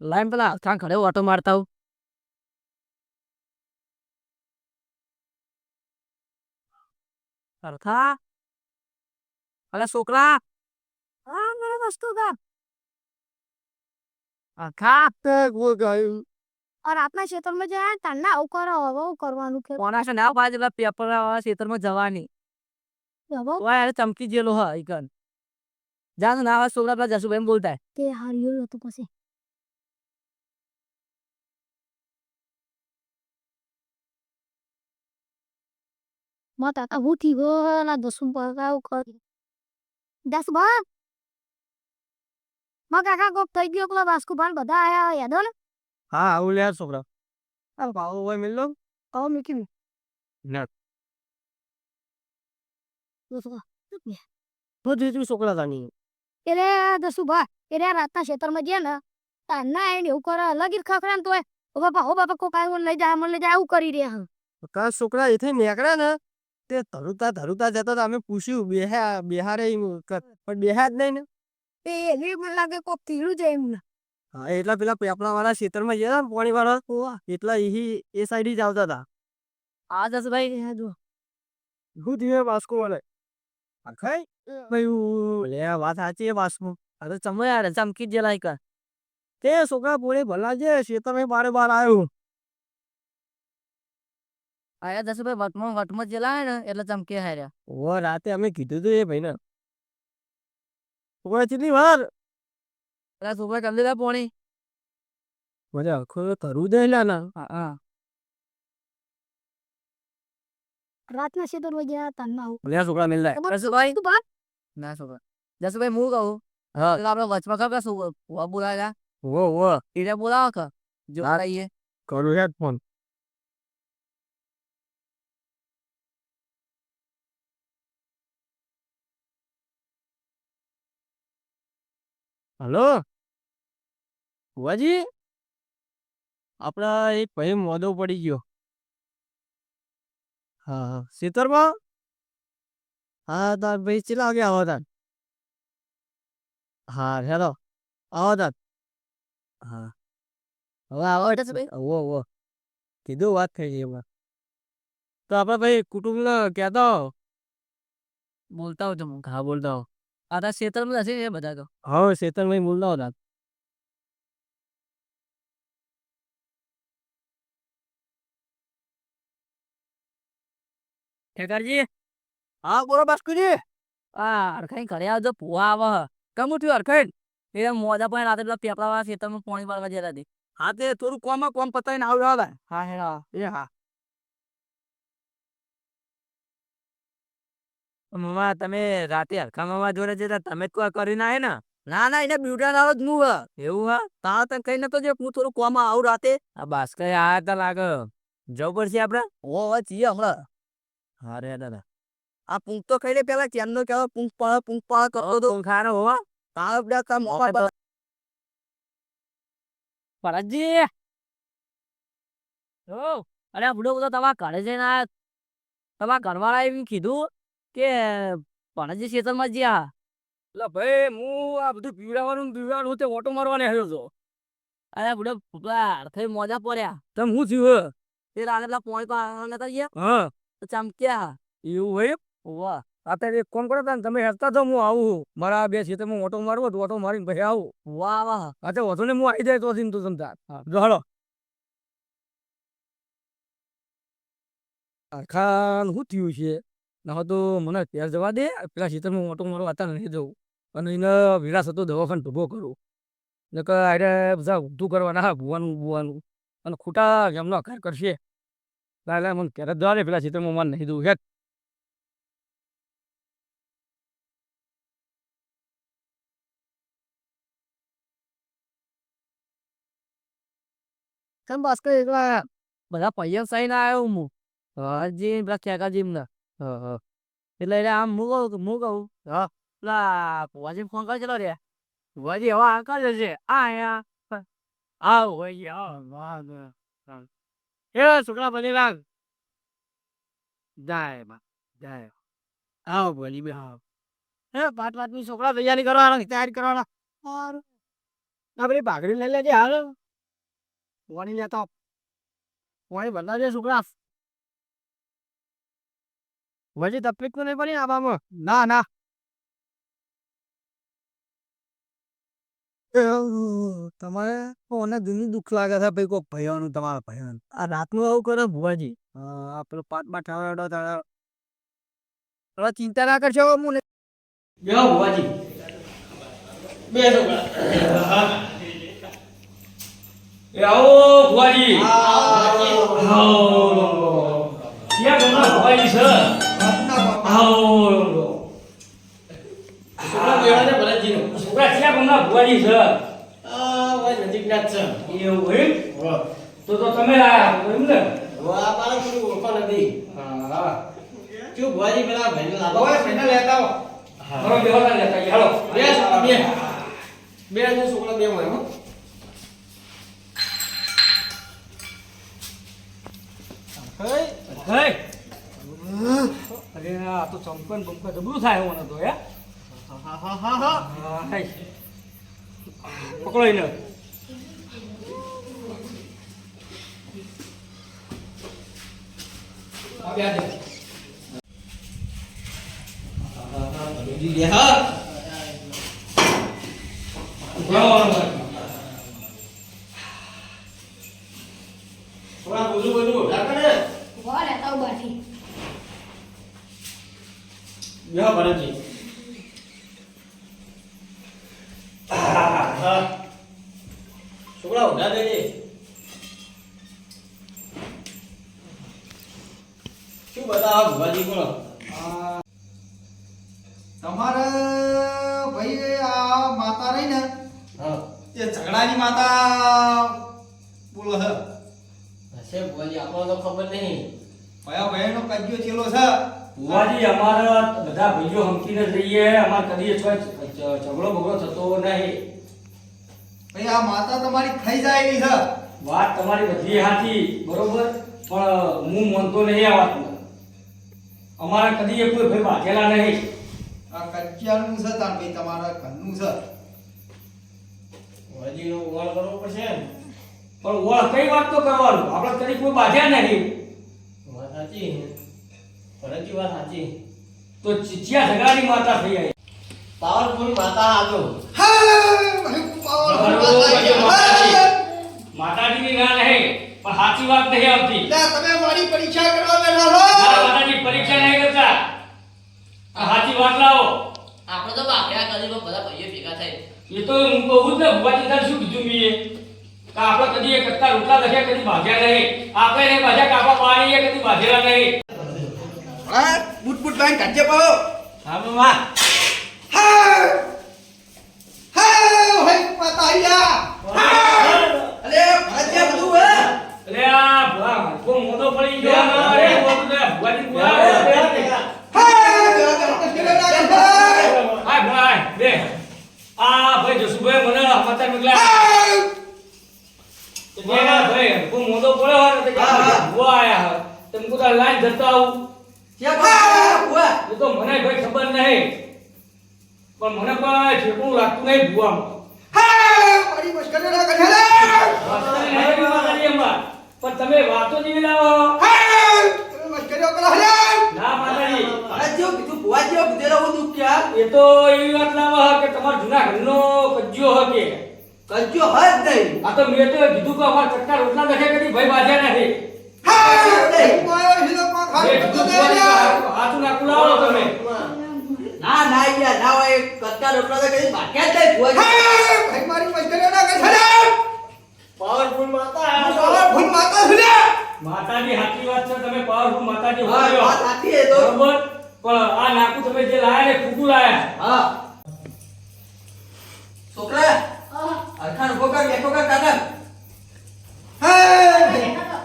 Line પેલા ત્યાં ખડે ઓટો મારતા હું. અરથા? અલે છોકરા? હા મને વસ્તુ કા આખા તે ગો ગયું. और આપના ક્ષેત્રમાં જાય તાના આવું કરો હવે હું કરવાનું કે? કોના છે ના બાજુ પેપર વાળા ખેતરમાં જવાની. હવે ઓય અરે ચમકી જેલો હ ઈકન. જા ના આવા છોકરા પેલા જસુભાઈ બોલતા. કે હાર્યો તો પછી. હું થી ગો ના દસું પગાવ કરી દસ બા માં કાકા કોક થઈ ગયો પેલા વાસ્કુ ભાન બધા આયા યાદ હો ને હા આવું લે છોકરા આ ભાવ હોય મિલ લો આવો મીકી ના દસ તો છોકરા તાની એટલે દસુ ભા એટલે આ રાતના ક્ષેત્રમાં ગયા ને તાના આવીને એવું કરે અલગ જ ખખડા ને તો ઓ બાપા ઓ બાપા કોક આવ્યું લઈ જાય મને લઈ જાય આવું કરી રહ્યા હે કા છોકરા એથી નીકળ્યા ને તે ધરુતા ધરુતા જતા હતા અમે પૂછ્યું બેહા બેહારે પણ બેહા જ નહીં ને. એ એની મને લાગે કોક થીડું છે એમને. હા એટલા પેલા પેપલા વાળા ખેતરમાં ગયા ને પાણી વાળા એટલા એ એ સાઈડ જ આવતા હતા. આ દસ ભાઈ જો હું ધીમે વાસ્કો વાળે? આખાઈ ભાઈ લે વાત સાચી છે વાસ્કો. આ તો ચમય યાર ચમકી જ લાયક તે છોકરા પોળે ભલા છે ખેતરમાં બારે બાર આવ્યું આયા દસ ભાઈ વટમાં વટમાં જેલા ને એટલે ચમકે હાર્યા ઓ રાતે અમે કીધું તું એ ભાઈ ને છોકરા કેટલી વાર અરે છોકરા કરી દીધા પોણી મજા આખો કરવું દે લા ના હા રાતના ક્ષેત્રમાં ગયા તાના આવું લે છોકરા મિલ જાય તમારે જસુભાઈ તું બા ના છોકરા જસુભાઈ હું કહું હા આપણે વચમાં ખબર શું હુआ બોલાયા વો વો એને બોલાવો કે જો આઈએ કરું હેડફોન હલો ભુવાજી આપણા એક ભાઈ મોદો પડી ગયો હા હા સીતરમાં હા તાર ભાઈ ચેલા વાગે આવો તાર હા હેલો આવો તાર હા હવે આવો એટલે ભાઈ ઓવો ઓવો કીધું વાત થઈ ગઈ એમાં તો આપણે ભાઈ કુટુંબને કહેતા હો બોલતા હો તમે હા બોલતા હો આ તાર ક્ષેત્રમાં હશે બધા તો હા ક્ષેત્રમાં બોલતા હો તાર ઠેકરજી હા બોલો બાસ્કુજી આ અરખાઈ ઘરે આવજો ભૂવા આવે કેમ ઉઠ્યું અરખાઈ એ મોજા પણ રાતે પેલા પેપડા વાળા ખેતરમાં પાણી પાડવા જતા હતી હા તે થોડું કોમ કોમ પતાવીને આવ્યો આવે હા હેડા એ હા તમે રાતે હરખા મામા જોડે જતા તમે જ કોઈ કરીને આયા ને. ના ના એને બ્યુટા નાળો જ નું હ. એવું હા? તા તને કઈ નતો જે હું થોડું કોમ આવું રાતે? આ બાસ્કર આ તા લાગે. જવું પડશે આપડે? ઓ હવે છીએ હમણાં. હા રે દાદા. આ પૂંખ તો ખાઈ લે પેલા કેમનો કેવો પૂંખ પાળ પૂંખ પાળ કરતો તો. ખારો હોવા તાવ બધા કામ ભરતજી ઓ અરે આ બુડો બધો તમારા ઘરે જઈને આયા. તમારા ઘરવાળા એમ કીધું કે ભણતજી ખેતરમાં જ્યાં એટલે ભાઈ હું આ બધું પીવડાવવાનું પીવડાવવાનું તે ઓટો મારવાને આવ્યો છો અરે બુડે પેલા થઈ મોજા પડ્યા. તમ હું થયું એ રાતે પેલા પોણી પાડવાના નતા ગયા? હા. ચમક્યા? એવું હોય વાહ અત્યારે એક કોમ કરો તમે હેરતા તો હું આવું મારા બે છે હું ઓટો મારવો તો ઓટો મારીને ભાઈ આવું. વાહ વાહ. અચ્છા વધુ ને હું આવી જાય તો તું તમતા જો હાલો. આખા શું થયું છે? ના તો મને ત્યાં જવા દે. પેલા ખેતરમાં મોટો મારવા અત્યારે નહીં જવું. અને એને વિરાસ હતો દવાખાને ઢૂબો કરું. ને કે આરે બધા ઊંધું કરવાના ભૂવાનું ભૂવાનું. અને ખોટા એમનો આકાર કરશે. એટલે મને ક્યારે જવા દે, પેલા ખેતરમાં મને નહીં દઉં હેત. કેમ બાસ્કર એકલા બધા પૈયા સહીને આવ્યો હું? હજી પેલા ખેકાજી ને હા હા એટલે એટલે આમ હું કહું હું કહું હા પેલા ભુવાજી ફોન કરે ચલો રે. ભુવાજી, હવે આ કરે જશે આ અહીંયા. આવ, હોય આવ. એ છોકરા બની રાખ જાય બા, જાય. આવ બોલી બે, આવ. હે પાંચ પાંચમી છોકરા તૈયારી કરવાના તૈયારી કરવાના. સારું આ પેલી ભાગડી લઈ લેજે, હાલ. વાણી લેતા વાણી ભરતા જે છોકરા. વજી તકલીફ તો નહીં પડી આવામાં? ના ના. તમારે કોને દુની દુઃખ લાગે છે ભાઈ? કોઈ ભયાનું તમારા ભયાનું. આ રાતનું આવું કરે ભુવાજી. આ પેલો પાટ બાટ આવે તારે. હવે ચિંતા ના કરશો હું બેહો ભુવાજી. બે છોકરા એ આવો ભુવાજી. આવો. ક્યાં ગમના ભુવાજી છે? ક્યાં છે આ ભાઈ નજીકના જ છે. એવું હોય તો તો તમે આયા એમ ને આ બાળક થોડું ઓળખો નથી. હા શું ભાઈ પેલા ભાઈને લાવો? હા. બરો બેહો ના લેતા હાલો બે બે. બે છોકરા બે હોય, હો. અરે આ તો ચંપન બંપન જબરું થાય મને તો હે હા, હા, હા, હા. હા. પકડો એને આ બે હાથે. આ ને એ ઝઘડાની માતા બોલો છે હશે બોલી આપણો તો ખબર નહીં. ભયા ભયાનો કજ્યો છેલો છે. ભુવાજી અમારા બધા ભાઈઓ હમકીને જઈએ અમાર કદી ઝઘડો બગડો થતો નહીં. ભાઈ આ માતા તમારી ખાઈ જાયેલી છે. વાત તમારી બધી હાથી બરોબર? પણ હું માનતો નહીં આ વાતને. અમારા કદી કોઈ ભાઈ બાંધેલા નહીં. આ કચ્યાનું છે તાર ભાઈ તમારા ઘરનું છે. ભુવાજીનો ઓળ કરવો પડશે ને પણ ઓળ કઈ વાત તો કરવાનું? આપણે તરી કોઈ બાધ્યા નહીં. વાત સાચી ભરતજી વાત સાચી તો ચિચિયા ઝઘડાની માતા થઈ આવી. પાવરફુલ માતા આજો હા ભાઈ પાવરફુલ માતા છે. હા! માતાજીની ના નહીં પણ સાચી વાત નહીં આવતી. તમે મારી પરીક્ષા કરવા બેઠા છો માતાજી પરીક્ષા નહીં કરતા. આ સાચી વાત લાવો. આપણે તો બાકડા કરી બધા ભાઈઓ ભેગા થાય. એ તો હું કહું ને ભુવાજી તારે શું કીધું મીએ? કે આપણે કદી એક કટકા રોટલા લખ્યા કદી ભાગ્યા નહીં. આપણે નહીં ભાજા કાપા પાડીએ કદી ભાગેલા નહીં. હા બૂટ બૂટ લાઈન કાઢજે પાવો હા મામા હા. હા ભાઈ માતા આયા. અરે ભાજ્યા બધું હે. અરે આ ભુવા કો મોટો પડી ગયો ના અરે મોટો તો ભુવાજી ભુવા હાય ભાઈ બે આ ભાઈ જસુભાઈ મને સમાચાર મોકલ્યા તેના ભાઈ કો મોટો પડ્યો હોય ને તો હા, હા. ભુવા આયા હોય તમે કોઈ લાઈન જતા આવું? એ તો મને ભાઈ ખબર નહીં. પણ મને પણ ઠેકું લાગતું નહીં ભુવામાં. નહીં. પણ તમે વાતો જેવી લાવો ના માતાજી. એ તો એવી વાત લાવો કે તમારા જૂના ઘરનો કજ્જો હો કે. આ તો મેં તો કીધું કે અમારા ચટકા રોટલા નથી કદી ભાઈ બાજ્યા નથી. મેં કીધું ભુવાજી કે હાથું નાખું લાવો તમે. ના ના યાર ના હોય. કટકા રોટલા તો કઈ બાક્યા જ જાય ભુવાજી પાવરફુલ માતા માતાજી સાચી વાત છે તમે પાવરફુલ માતાજી હા વાત સાચી છે તો. બરોબર? પણ આ નાકું તમે જે લાયા ને લાયા. હા. છોકરા અરખાન ઊભો કર બેઠો કાકા.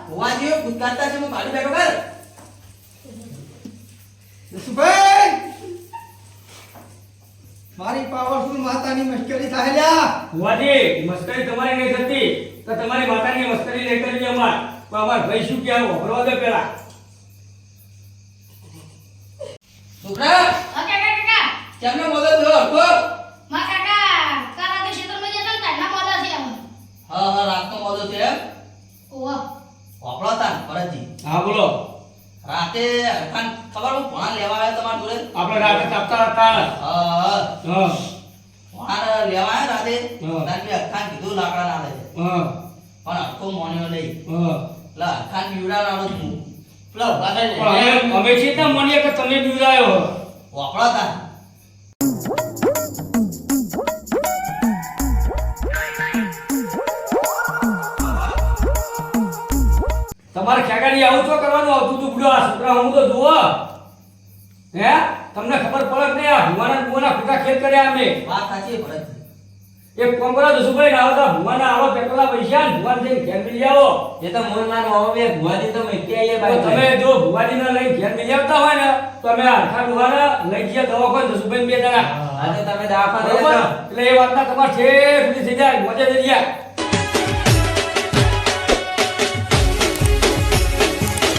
ભુવાજી ભૂતકાળતા છે હું કાઢી બેઠો કર. મારી પાવરફુલ માતાની મશ્કરી થાય લ્યા. ભુવાજી મસ્કરી તમારી નહીં થતી. તો તમારી માતાની મશ્કરી નહીં કરવી અમાર. તો અમાર ભાઈ શું કહેવું ભરવા દે પેલા. છોકરા હા કેમને મદદ દો હરખો માં કાકા કાકા તે ક્ષેત્રમાં જતા હતા. ના મોડા છે હા છે ઓવા ભરતજી હા બોલો. રાતે હરખાન ખબર હું ભણા લેવા આવ્યો તમારા જોડે? આપણે રાતે તાપતા હતા. હા. હા. ભણા લેવા આવ્યો રાતે? તાર મેં હરખાન કીધું લાકડા ના લેજે પણ આખો મોન્યો નહીં એટલે હરખાન બીવડા લાવો છું પેલા ઊભા થઈને અમે છે માનીએ કે તમે બીવડાયો? વાપરો તા તમારે ખેગાડી આવું તો કરવાનું? આવતું તું બુડો આ છોકરા હું તો જુઓ. હે? તમને ખબર પડે નહીં? આ ભુવાના ભુવાના ખોટા ખેત કર્યા અમે. વાત સાચી ભરતજી. એક કોમ કરો જસુભાઈ ના આવતા ભુવાના આવો પેટલા પૈસા ને ભુવાન જઈને ઘેર મિલી આવો. એ તો મોર ના મામા બે. ભુવાજી તો મેં કે આઈએ તો તમે જો ભુવાજી ને લઈ ઘેર મિલી આવતા હોય ને તો અમે આખા ભુવાના લઈ જઈએ દવાખાને જસુભાઈ બે જણા. આજે તમે દવાખાને એટલે એ વાતના તમારે છે સુધી થઈ જાય મજા થઈ જાય.